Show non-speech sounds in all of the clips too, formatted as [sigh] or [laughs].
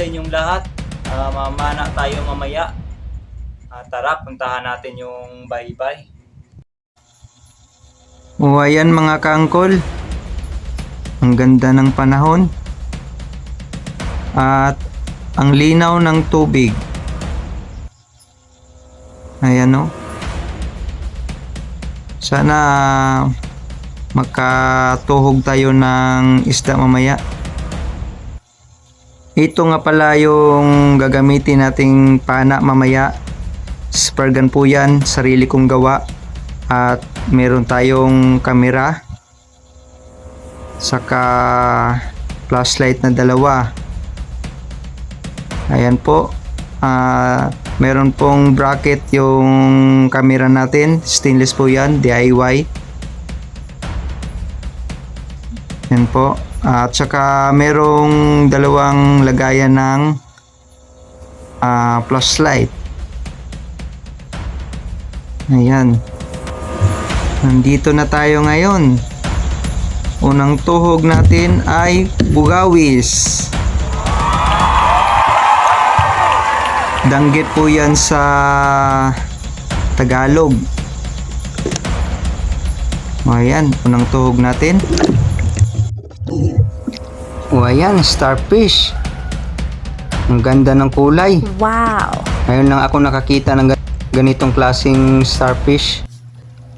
sa inyong lahat. Ah, mamana tayo mamaya. Ah, tara, puntahan natin yung baybay. O ayan mga kaangkol. Ang ganda ng panahon. At ang linaw ng tubig. Ayan o. Sana makatuhog tayo ng isda mamaya. Ito nga pala yung gagamitin nating pana mamaya. Spargan po yan, sarili kong gawa. At meron tayong kamera. Saka flashlight na dalawa. Ayan po. Ah, meron pong bracket yung camera natin. Stainless po yan, DIY. Yan po. At saka merong dalawang lagayan ng ah, flashlight. Ayan. Nandito na tayo ngayon. Unang tuhog natin ay bugawis. Danggit po yan sa Tagalog. Ayan, unang tuhog natin. O ayan, starfish. Ang ganda ng kulay. Wow. Ngayon lang ako nakakita ng ga- ganitong klaseng starfish.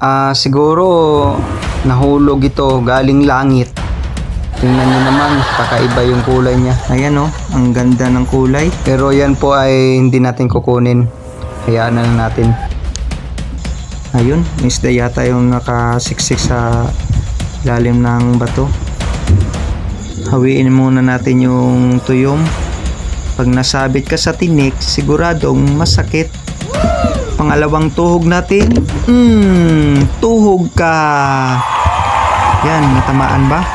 Ah, siguro nahulog ito galing langit. Tingnan niyo naman, kakaiba yung kulay niya. Ayan oh, ang ganda ng kulay. Pero yan po ay hindi natin kukunin. Hayaan na lang natin. Ayun, isda yata yung nakasiksik sa lalim ng bato. Hawiin muna natin yung tuyom. Pag nasabit ka sa tinik, siguradong masakit. Pangalawang tuhog natin. Hmm, tuhog ka. Yan, natamaan ba?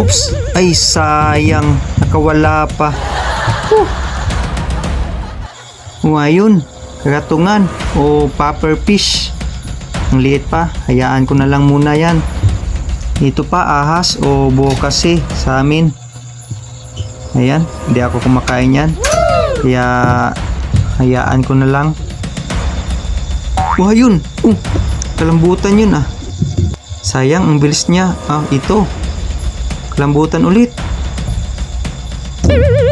Oops, ay sayang. Nakawala pa. Ayun, kagatungan o popper fish. Ang liit pa, hayaan ko na lang muna yan. Ito pa ahas o bokase sa amin. Ayan, hindi ako kumakain yan. Kaya hayaan ko na lang. Wah, yun. Oh, kalambutan yun ah. Sayang, ang bilis niya. Ah, ito. Kalambutan ulit.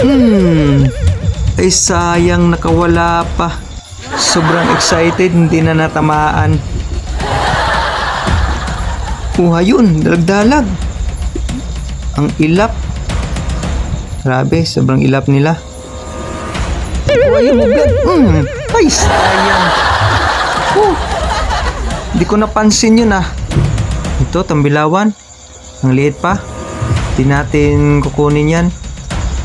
Hmm. Ay, sayang, nakawala pa. Sobrang excited, hindi na natamaan. Oh, ayun, dalag-dalag. Ang ilap. Grabe, sobrang ilap nila. Oh, ayun, agad. Mm, ay, sayang. Oh, Hindi ko napansin yun ah. Ito, tambilawan. Ang liit pa. Hindi natin kukunin yan.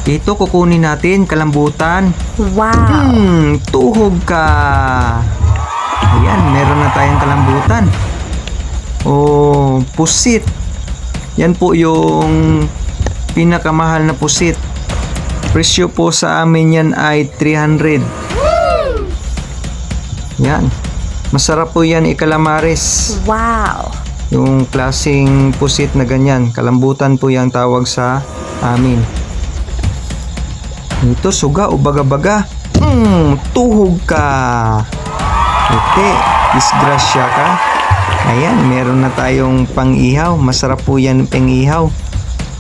Ito, kukunin natin. Kalambutan. Wow. Hmm, tuhog ka. Ayan, meron na tayong kalambutan. Oh, pusit. Yan po yung pinakamahal na pusit. Presyo po sa amin yan ay 300. Yan. Masarap po yan ikalamares. Wow. Yung klaseng pusit na ganyan. Kalambutan po yung tawag sa amin. Ito, suga o baga-baga. Hmm, tuhog ka. Ite, disgrasya ka. Ayan, meron na tayong pang-ihaw. Masarap po yan pang-ihaw.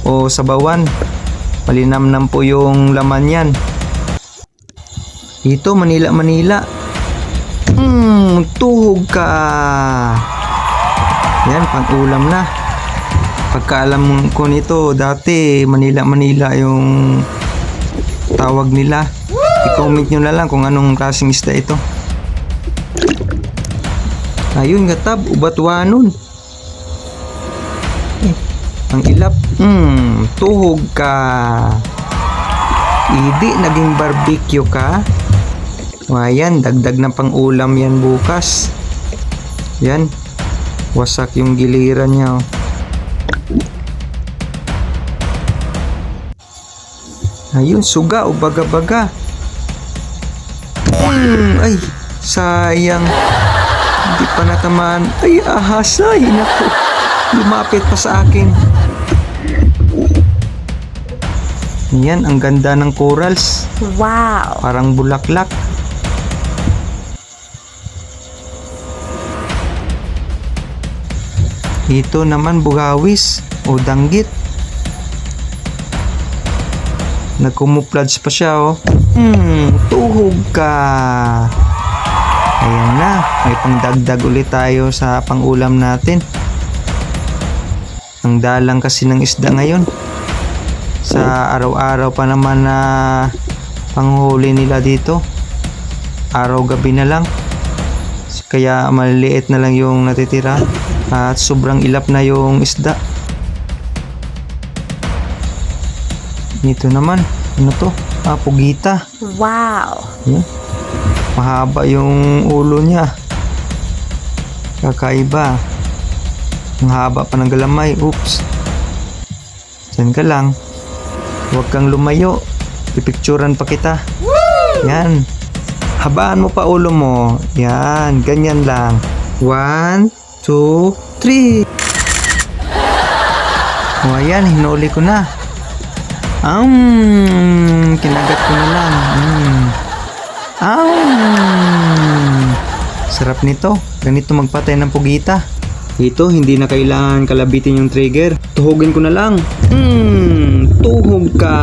O sabawan. Malinamnam po yung laman yan. Ito, Manila, Manila. Hmm, tuhog ka. Yan, pang-ulam na. Pagkaalam ko nito, dati Manila, Manila yung tawag nila. I-comment nyo na lang kung anong klaseng isda ito. Ayun nga tab, ubatwanon. Eh, ang ilap. Hmm, tuhog ka. Idi, naging barbecue ka. Ayan, dagdag na pang ulam yan bukas. Yan, wasak yung giliran niya. Oh. Ayun, suga o baga-baga. Hmm, ay, sayang. Hindi pa natamaan. Ay, ahas ay. Naku, lumapit pa sa akin. Yan, ang ganda ng corals. Wow. Parang bulaklak. Ito naman bugawis o danggit. Nagkumuplads pa siya oh. Hmm, tuhog ka. Ayan na, may pangdagdag ulit tayo sa pangulam natin. Ang dalang kasi ng isda ngayon. Sa araw-araw pa naman na panghuli nila dito. Araw-gabi na lang. Kaya maliliit na lang yung natitira at sobrang ilap na yung isda. Dito naman, ano to? Ah, pugita. Wow. Yan. Mahaba yung ulo niya. Kakaiba. Ang haba pa ng galamay. Oops. Diyan ka lang. Huwag kang lumayo. Pipicturan pa kita. Yan. Habaan mo pa ulo mo. Yan. Ganyan lang. One, two, three. O ayan, hinuli ko na. Um, kinagat ko na lang. Mm. Um, sarap nito. Ganito magpatay ng pugita. Ito, hindi na kailangan kalabitin yung trigger. Tuhugin ko na lang. Hmm, tuhog ka.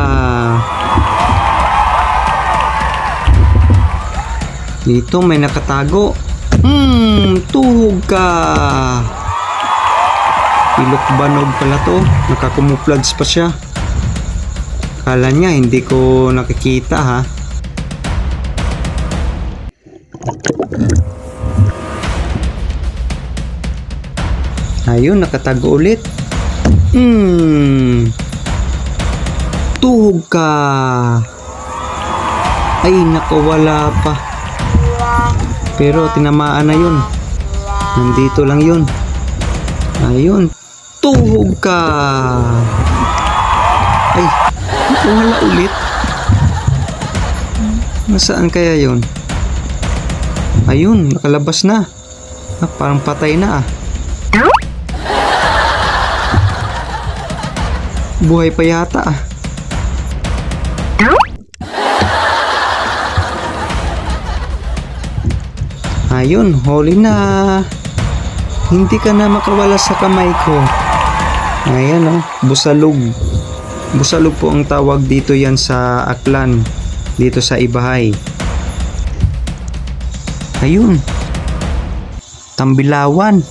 Dito may nakatago. Hmm, tuhog ka. Ilok banog pala to. Nakakumuplods pa siya. Kala niya hindi ko nakikita ha. Ayun, nakatago ulit. Hmm. Tuhog ka. Ay, nakawala pa. Pero tinamaan na yun. Nandito lang yun. Ayun. Tuhog ka. Ay, nakawala ulit. Nasaan kaya yun? Ayun, nakalabas na. Ah, parang patay na ah. Buhay pa yata ah. Ayun, huli na. Hindi ka na makawala sa kamay ko. Ayan oh, busalog. Busalog po ang tawag dito yan sa Aklan. Dito sa Ibahay. Ayun. Tambilawan.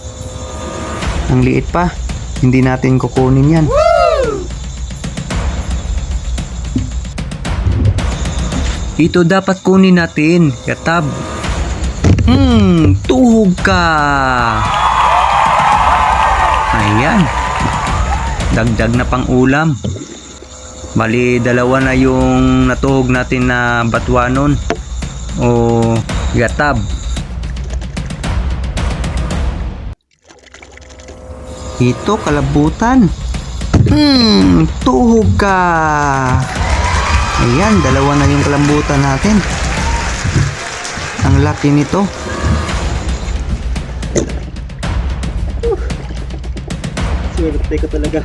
Ang liit pa. Hindi natin kukunin yan. Ito dapat kunin natin. Yatab. Hmm, tuhog ka. Ayan. Dagdag na pang ulam. Bali, dalawa na yung natuhog natin na batwanon o yatab. Ito, kalabutan. Hmm, tuhog ka. Ayan, dalawa na yung kalambutan natin. Ang laki nito. Swerte ko talaga.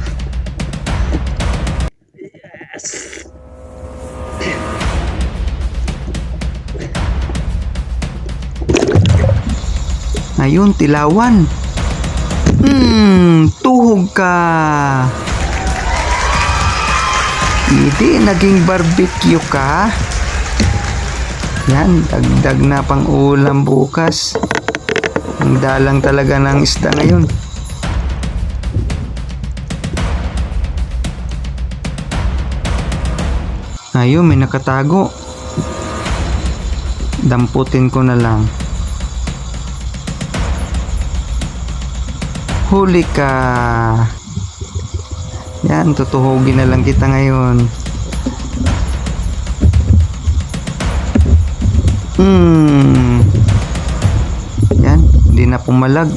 Ayun, tilawan. Hmm, tuhog ka. Hindi, naging barbecue ka. Yan, dagdag na pang ulam bukas. Ang dalang talaga ng isda ngayon. Ayun, may nakatago. Damputin ko na lang. Huli ka. Yan, tutuhugin na lang kita ngayon. Hmm. Yan, hindi na pumalag.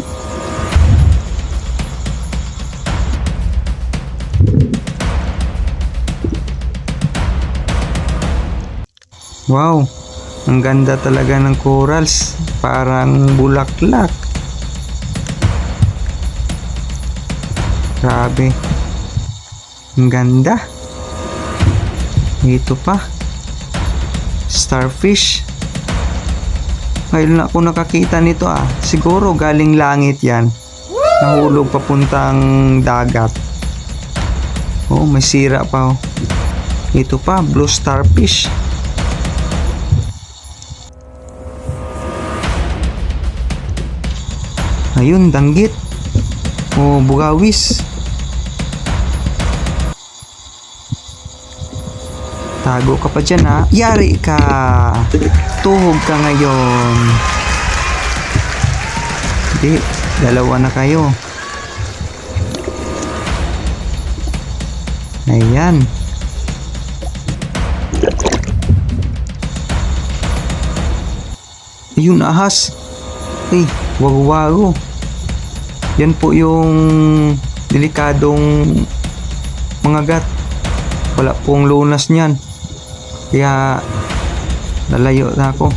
Wow, ang ganda talaga ng corals. Parang bulaklak. Grabe. Ang ganda. Dito pa. Starfish. Ngayon na ako nakakita nito ah. Siguro galing langit yan. Nahulog papuntang dagat. Oh, may sira pa oh. Ito pa, blue starfish. Ayun, danggit. Oh, bugawis. Tago ka pa dyan ha. Yari ka. Tuhog ka ngayon. Hindi, dalawa na kayo. Ayan. Ayun, ahas. Ay, wago-wago. Yan po yung delikadong mga gat. Wala pong lunas niyan. Kaya lalayo na ako.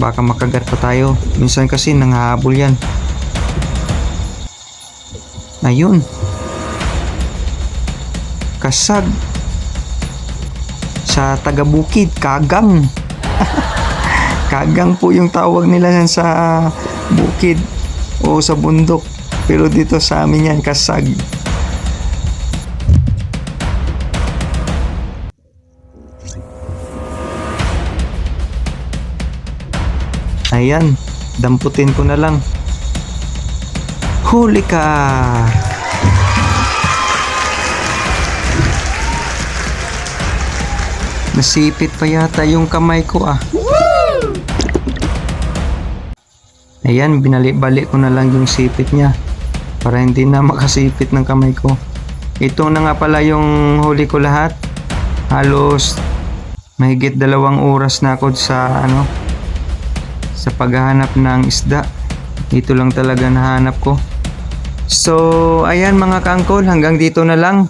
Baka makagat pa tayo. Minsan kasi nanghahabol yan. Ayun. Kasag. Sa taga-bukid, kagang. [laughs] kagang po yung tawag nila yan sa bukid o sa bundok. Pero dito sa amin yan, kasag. Ayan, damputin ko na lang. Huli ka! Nasipit pa yata yung kamay ko ah. Ayan, binalik-balik ko na lang yung sipit niya para hindi na [laughs] makasipit ng kamay ko. Ito na nga pala yung huli ko lahat. Halos mahigit dalawang oras na ako sa ano sa paghahanap ng isda. Ito lang talaga nahanap ko. So, ayan mga kangkol, hanggang dito na lang.